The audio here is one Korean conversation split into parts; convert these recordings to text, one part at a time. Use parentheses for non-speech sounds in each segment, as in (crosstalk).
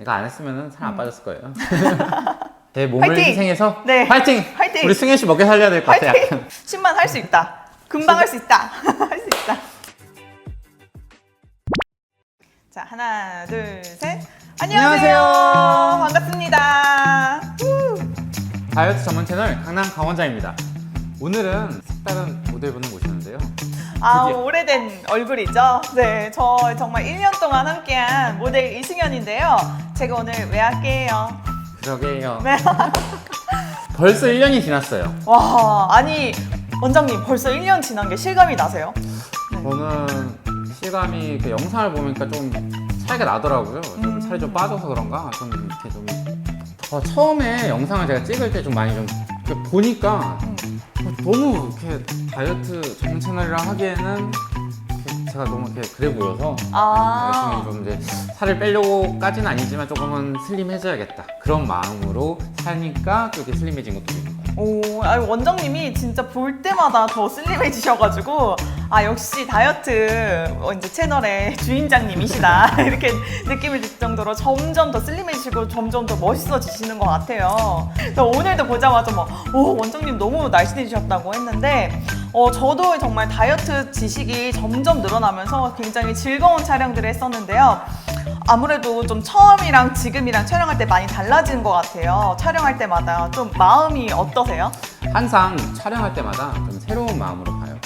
이거 안 했으면 살 안 빠졌을 거예요. (laughs) 제 몸을! 희생해서 네. 화이팅! 화이팅! 우리 승현 씨 먹게 살려야 될 것 같아. 파이팅! 약간. (laughs) 10만 할 수 있다. 금방 할 수 있다. (laughs) 할 수 있다. 자, 하나, 둘, 셋. 안녕하세요. 안녕하세요. 반갑습니다. 후. 다이어트 전문 채널 강남 강원장입니다. 오늘은 색다른 모델분을 모셨는데요. 아, 드디어. 오래된 얼굴이죠? 네, 저 정말 1년 동안 함께한 모델 이승현인데요. 제가 오늘 외할게요. 그러게요. 네. (laughs) 벌써 1년이 지났어요. 와, 아니, 원장님 벌써 1년 지난 게 실감이 나세요? 저는 실감이 그 영상을 보니까 좀 차이가 나더라고요. 좀 음. 살이 좀 빠져서 그런가 좀 이렇게 좀 어, 처음에 영상을 제가 찍을 때 좀 많이 좀 보니까 음. 어, 너무 이렇게 다이어트 전문 채널이라 하기에는 이렇게 제가 너무 이렇게 그래 보여서 아, 열심히 좀 이제 살을 빼려고까지는 아니지만 조금은 슬림해져야겠다 그런 마음으로 사니까 또 이렇게 슬림해진 것도 거예요. 오, 아니, 원장님이 진짜 볼 때마다 더 슬림해지셔가지고, 아, 역시 다이어트 어, 이제 채널의 (laughs) 주인장님이시다. (laughs) 이렇게 느낌이 들 정도로 점점 더 슬림해지시고 점점 더 멋있어지시는 것 같아요. 그래서 오늘도 보자마자 막, 오, 원장님 너무 날씬해지셨다고 했는데, 어, 저도 정말 다이어트 지식이 점점 늘어나면서 굉장히 즐거운 촬영들을 했었는데요. 아무래도 좀 처음이랑 지금이랑 촬영할 때 많이 달라진 것 같아요. 촬영할 때마다 좀 마음이 어떠세요? 항상 촬영할 때마다 좀 새로운 마음으로 봐요.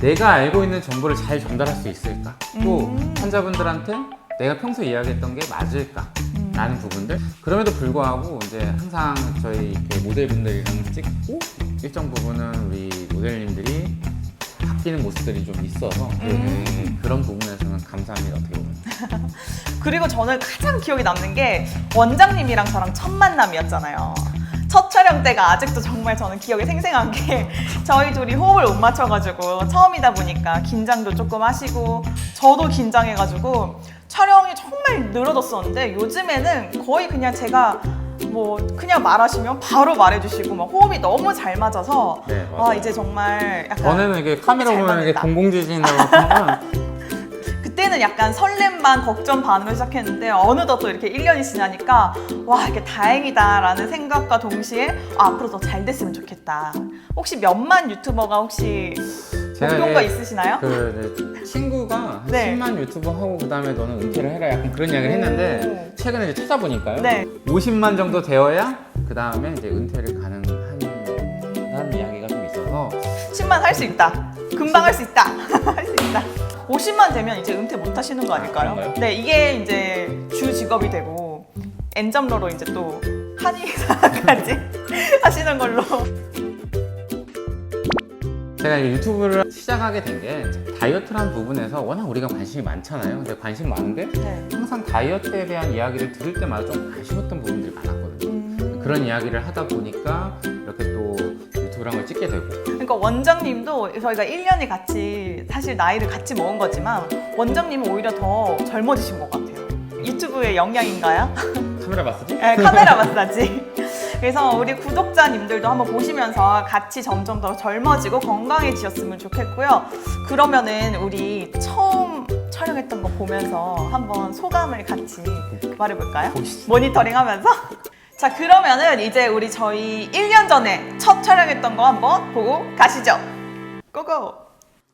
내가 알고 있는 정보를 잘 전달할 수 있을까? 또 음. 환자분들한테 내가 평소 이야기했던 게 맞을까? 라는 부분들 그럼에도 불구하고 이제 항상 저희 이렇게 모델분들이랑 찍고 일정 부분은 우리 모델님들이 바뀌는 모습들이 좀 있어서 음. 네, 그런 부분에서는 감사합니다 어떻게 보면 (laughs) 그리고 저는 가장 기억에 남는 게 원장님이랑 저랑 첫 만남이었잖아요. 첫 촬영 때가 아직도 정말 저는 기억에 생생한 게 (laughs) 저희 둘이 호흡을 못 맞춰가지고 처음이다 보니까 긴장도 조금 하시고 저도 긴장해가지고 촬영이 정말 늘어졌었는데 요즘에는 거의 그냥 제가 뭐 그냥 말하시면 바로 말해주시고 막 호흡이 너무 잘 맞아서 네, 맞아요. 아 이제 정말 약간 전에는 이게 카메라 잘 보면 이게. 공공지진으로 하면 (laughs) 그때는 약간 설렘 반 걱정 반으로 시작했는데 어느덧 또 이렇게 1년이 지나니까 와 이게 다행이다라는 생각과 동시에 아, 앞으로 더 잘 됐으면 좋겠다. 혹시 몇만 유튜버가 혹시 목표가 이제 있으시나요? 그 이제 친구가 한 네. 10만 유튜버 하고 그다음에 너는 은퇴를 해라 약간 그런 이야기를 했는데 최근에 이제 찾아보니까요. 네. 50만 정도 되어야 그다음에 이제 은퇴를 가능한 이야기가 좀 있어서 10만 할 수 있다. 금방 할 수 있다. (laughs) 할 수 있다. 50만 되면 이제 은퇴 못 하시는 거 아닐까요? 그런가요? 네, 이게 이제 주 직업이 되고 엔잡러로 이제 또 한의사까지 (laughs) 하시는 걸로. 제가 유튜브를 시작하게 된 게 다이어트라는 부분에서 워낙 우리가 관심이 많잖아요. 근데 관심 많은데 네. 항상 다이어트에 대한 이야기를 들을 때마다 좀 아쉬웠던 부분들이 많았거든요. 음. 그런 이야기를 하다 보니까 걸 찍게 되고 그러니까 원장님도 저희가 1년이 같이 사실 나이를 같이 먹은 거지만 원장님은 오히려 더 젊어지신 것 같아요. 유튜브의 영향인가요? (laughs) 카메라 마사지? 네, 카메라 마사지. (laughs) 그래서 우리 구독자님들도 한번 보시면서 같이 점점 더 젊어지고 건강해지셨으면 좋겠고요. 그러면은 우리 처음 촬영했던 거 보면서 한번 소감을 같이 말해볼까요? 보시죠. 모니터링 하면서? 자, 그러면은 이제 우리 저희 1년 전에 첫 촬영했던 거 한번 보고 가시죠. 고고!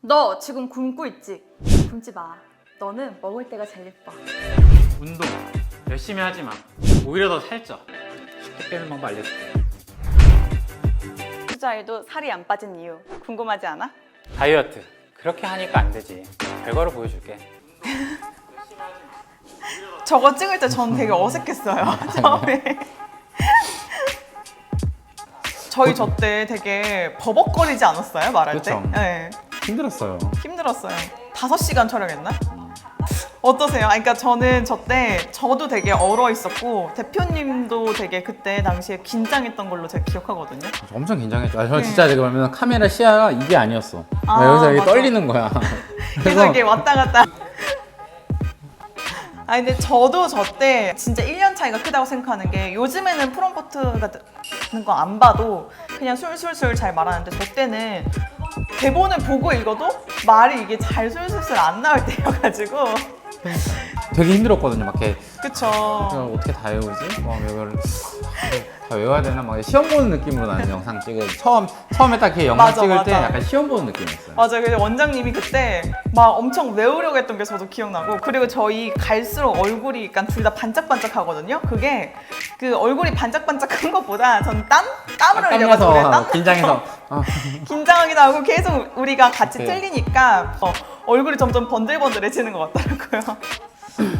너 지금 굶고 있지? 굶지 마. 너는 먹을 때가 제일 예뻐. 운동 열심히 하지만 오히려 더 살쪄. 쉽게 빼는 방법 알려줄게. 투자에도 살이 안 빠진 이유 궁금하지 않아? 다이어트 그렇게 하니까 안 되지. 결과로 보여줄게. (laughs) 저거 찍을 때 전 되게 어색했어요 (laughs) 처음에 저희 저 때 되게 버벅거리지 않았어요 말할 그쵸. 때? 네 힘들었어요. 힘들었어요 5시간 촬영했나? 어떠세요? 아니, 그러니까 저는 저 때 저도 되게 얼어 있었고 대표님도 되게 그때 당시에 긴장했던 걸로 제가 기억하거든요 엄청 긴장했죠. 아, 저는 네. 진짜 내가 보면 카메라 시야가 이게 아니었어. 아, 나 여기서 이게 맞아. 떨리는 거야. (laughs) 그래서 이렇게 왔다 갔다. 아 근데 저도 저 때 진짜 1년 차이가 크다고 생각하는 게 요즘에는 프롬포트 같은 거 안 봐도 그냥 술술술 잘 말하는데 저 때는 대본을 보고 읽어도 말이 이게 잘 술술술 안 나올 (laughs) 때여가지고 되게 힘들었거든요. 막 이렇게 그쵸. 이걸 어떻게 다 외우지? 뭐 이걸 다 외워야 되나? 막 시험 보는 느낌으로 나는 (laughs) 영상 찍은 처음 처음에 딱 이렇게 영상 맞아, 찍을 때 맞아. 약간 시험 보는 느낌이었어요. 맞아요. 근데 원장님이 그때 막 엄청 외우려고 했던 게 저도 기억나고 그리고 저희 갈수록 얼굴이 약간 둘 다 반짝반짝 하거든요. 그게 그 얼굴이 반짝반짝한 것보다 전 땀? 땀을 흘려가지고 그래. 땀? 땀나서 긴장해서 어, 긴장하기도 하고 계속 우리가 같이 네. 틀리니까 어, 얼굴이 점점 번들번들해지는 것 같더라고요.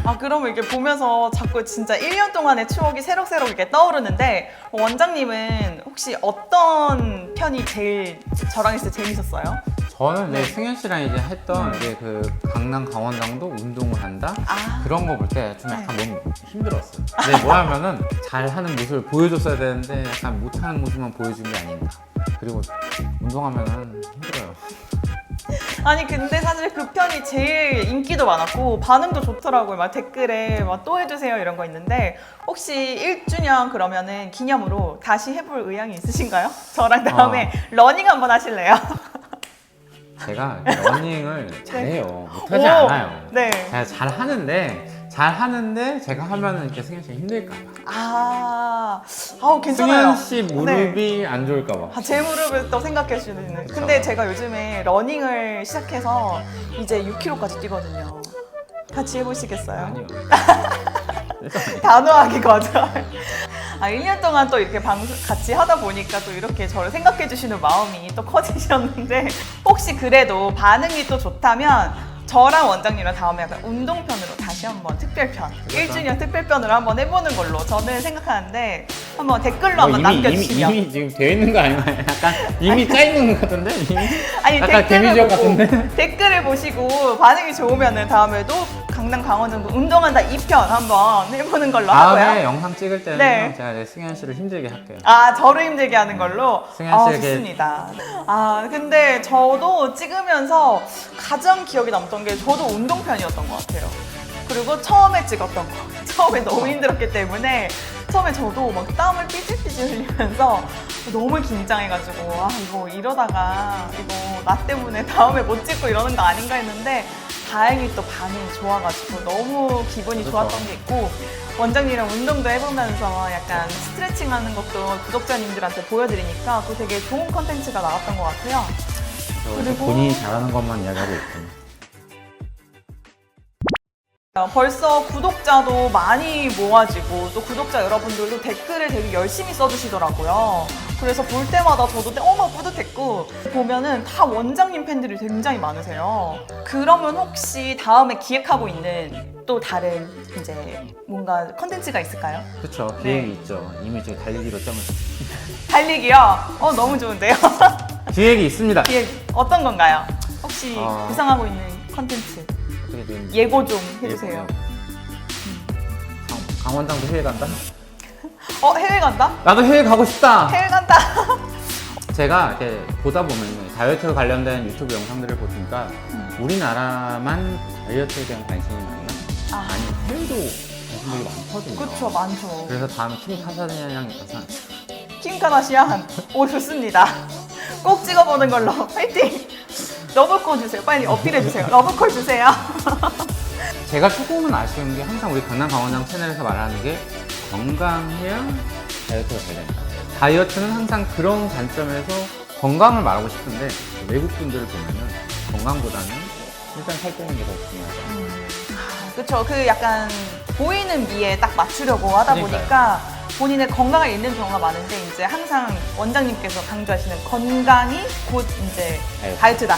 아 그러면 이렇게 보면서 자꾸 진짜 1년 동안의 추억이 새록새록 이렇게 떠오르는데 원장님은 혹시 어떤 편이 제일 저랑 있을 때 재밌었어요? 저는 네, 승현 씨랑 이제 했던 이제 그 강남 강원장도 운동을 한다 아 그런 거 볼 때 좀 약간 네. 너무 힘들었어요. 근데 뭐냐면은 잘하는 모습을 보여줬어야 되는데 약간 못하는 모습만 보여준 게 아닌가. 그리고 운동하면은 힘들어요. 아니 근데 사실 그 편이 제일 인기도 많았고 반응도 좋더라고요. 막 댓글에 막 또 해주세요 이런 거 있는데 혹시 1주년 그러면은 기념으로 다시 해볼 의향이 있으신가요? 저랑 다음에 러닝 한번 하실래요? 제가 러닝을 (laughs) 잘해요. 못하지 오, 않아요. 네. 제가 잘 하는데 잘 하는데 제가 하면은 이렇게 승현 씨 힘들까 봐. 아, 아우 괜찮아요. 승현 씨 네. 무릎이 안 좋을까 봐. 아, 제 무릎을 또 생각해 주시는. 근데 제가 요즘에 러닝을 시작해서 이제 6km까지 뛰거든요. 같이 해보시겠어요? 아니요. (laughs) 단호하게 거절. 아, 1년 동안 또 이렇게 방송 같이 하다 보니까 또 이렇게 저를 생각해 주시는 마음이 또 커지셨는데 혹시 그래도 반응이 또 좋다면 저랑 원장님이랑 다음에 약간 운동편으로 다 시 한번 특별편, 1주년 특별편으로 한번 해보는 걸로 저는 생각하는데 한번 댓글로 한번 어, 이미, 이미, 남겨주시면 이미 지금 되어 있는 거 아닌가요? (laughs) 약간 이미 짜 있는 것 같은데? 이미? 아니 약간 보고 같은데? (laughs) 댓글을 보시고 반응이 좋으면은 다음에도 강남 강원정도 운동한다 2편 한번 해보는 걸로 다음에 하고요. 영상 찍을 때는 네. 제가 이제 승현 씨를 힘들게 할게요. 아 저를 힘들게 하는 걸로 승현 아 씨에게- 좋습니다. 아 근데 저도 찍으면서 가장 기억에 남던 게 저도 운동편이었던 것 같아요. 그리고 처음에 찍었던 거 (laughs) 처음에 너무 힘들었기 때문에 처음에 저도 막 땀을 삐질삐질 흘리면서 너무 긴장해가지고 아 이거 이러다가 이거 나 때문에 (laughs) 다음에 못 찍고 이러는 거 아닌가 했는데 다행히 또 반응이 좋아가지고 너무 기분이 그렇죠. 좋았던 게 있고 원장님이랑 운동도 해보면서 약간 스트레칭 하는 것도 구독자님들한테 보여드리니까 그 되게 좋은 컨텐츠가 나왔던 것 같아요. 그리고- 본인이 잘하는 것만 이야기하고 있군. 어, 벌써 구독자도 많이 모아지고 또 구독자 여러분들도 댓글을 되게 열심히 써주시더라고요. 그래서 볼 때마다 저도 어머 뿌듯했고 보면은 다 원장님 팬들이 굉장히 많으세요. 그러면 혹시 다음에 기획하고 있는 또 다른 이제 뭔가 컨텐츠가 있을까요? 그렇죠. 네. 기획이 있죠. 이미 지금 달리기로 점을 달리기요? 어 너무 좋은데요. 기획이 있습니다. 기획 어떤 건가요? 혹시 어. 구상하고 있는 컨텐츠 어떻게 지금 예고 좀 해주세요. 강- 강원장도 해외 간다? 어 해외 간다? 나도 해외 가고 싶다. 해외 간다. (laughs) 제가 이렇게 보다 보면 다이어트 관련된 유튜브 영상들을 보니까 우리나라만 다이어트에 대한 관심이 많나? 아. 아니 해외도 관심들이 많거든요. 그쵸 많죠. 그래서 다음에 킴 카사디안이랑 킴 카다시안 오 좋습니다. (laughs) 꼭 찍어보는 걸로 화이팅. 러브콜 주세요. 빨리 어필해 주세요. 러브콜 주세요. (laughs) 제가 조금은 아쉬운 게 항상 우리 강남 강원장 채널에서 말하는 게 건강해야 다이어트가 잘 된다. 다이어트는 항상 그런 관점에서 건강을 말하고 싶은데 외국 분들을 보면은 건강보다는 일단 살 빼는 게 더 중요하다. 그쵸. 그 약간 보이는 미에 딱 맞추려고 하다. 보니까 본인의 건강을 잃는 경우가 많은데 이제 항상 원장님께서 강조하시는 건강이 곧 이제 다이어트. 다이어트다.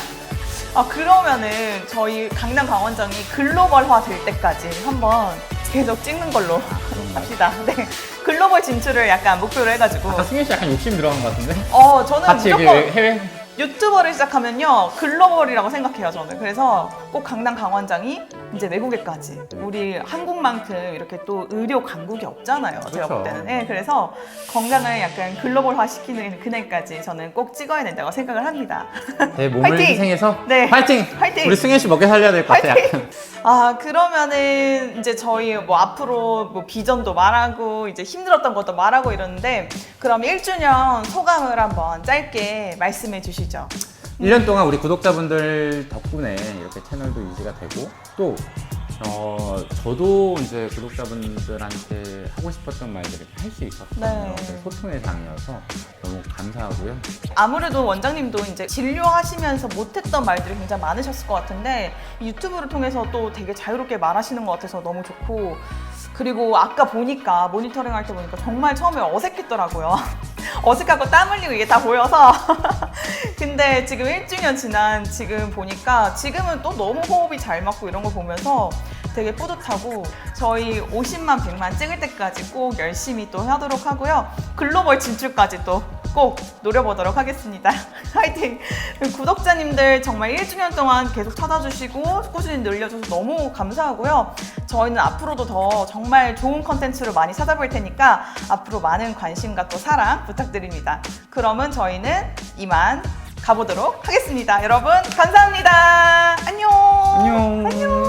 아 그러면은 저희 강남 강원장이 글로벌화 될 때까지 한번 계속 찍는 걸로 그런가요? 합시다. (laughs) 네. 글로벌 진출을 약간 목표로 해가지고. 아까 승현 씨 약간 욕심 들어간 것 같은데? 어, 저는 같이 무조건 해외 유튜버를 시작하면요 글로벌이라고 생각해요 저는 그래서 꼭 강남 강원장이 이제 외국에까지 우리 한국만큼 이렇게 또 의료 강국이 없잖아요 제가 볼 그렇죠. 때는 네, 그래서 건강을 약간 글로벌화 시키는 그날까지 저는 꼭 찍어야 된다고 생각을 합니다 내 몸을 화이팅! 희생해서 네. 화이팅! 화이팅! 우리 승현 씨 먹게 살려야 될 것 같아. 약간. 아 그러면은 이제 저희 뭐 앞으로 뭐 비전도 말하고 이제 힘들었던 것도 말하고 이러는데 그럼 1주년 소감을 한번 짧게 말씀해 주 시죠 1년 동안 우리 구독자분들 덕분에 이렇게 채널도 유지가 되고 또 어, 저도 이제 구독자분들한테 하고 싶었던 말들을 할 수 있었거든요. 네. 그래서 소통의 장이어서 너무 감사하고요. 아무래도 원장님도 이제 진료하시면서 못했던 말들이 굉장히 많으셨을 것 같은데 이 유튜브를 통해서 또 되게 자유롭게 말하시는 것 같아서 너무 좋고 그리고 아까 보니까 모니터링 할 때 보니까 정말 처음에 어색했더라고요. (laughs) 어색하고 땀 흘리고 이게 다 보여서 (laughs) 근데 지금 1주년 지난 지금 보니까 지금은 또 너무 호흡이 잘 맞고 이런 거 보면서 되게 뿌듯하고 저희 50만 100만 찍을 때까지 꼭 열심히 또 하도록 하고요. 글로벌 진출까지 또 꼭 노려보도록 하겠습니다. (laughs) 화이팅! 구독자님들 정말 1주년 동안 계속 찾아주시고 꾸준히 늘려줘서 너무 감사하고요. 저희는 앞으로도 더 정말 좋은 컨텐츠로 많이 찾아볼 테니까 앞으로 많은 관심과 또 사랑 부탁드립니다. 그러면 저희는 이만 가보도록 하겠습니다. 여러분 감사합니다. 안녕. 안녕. 안녕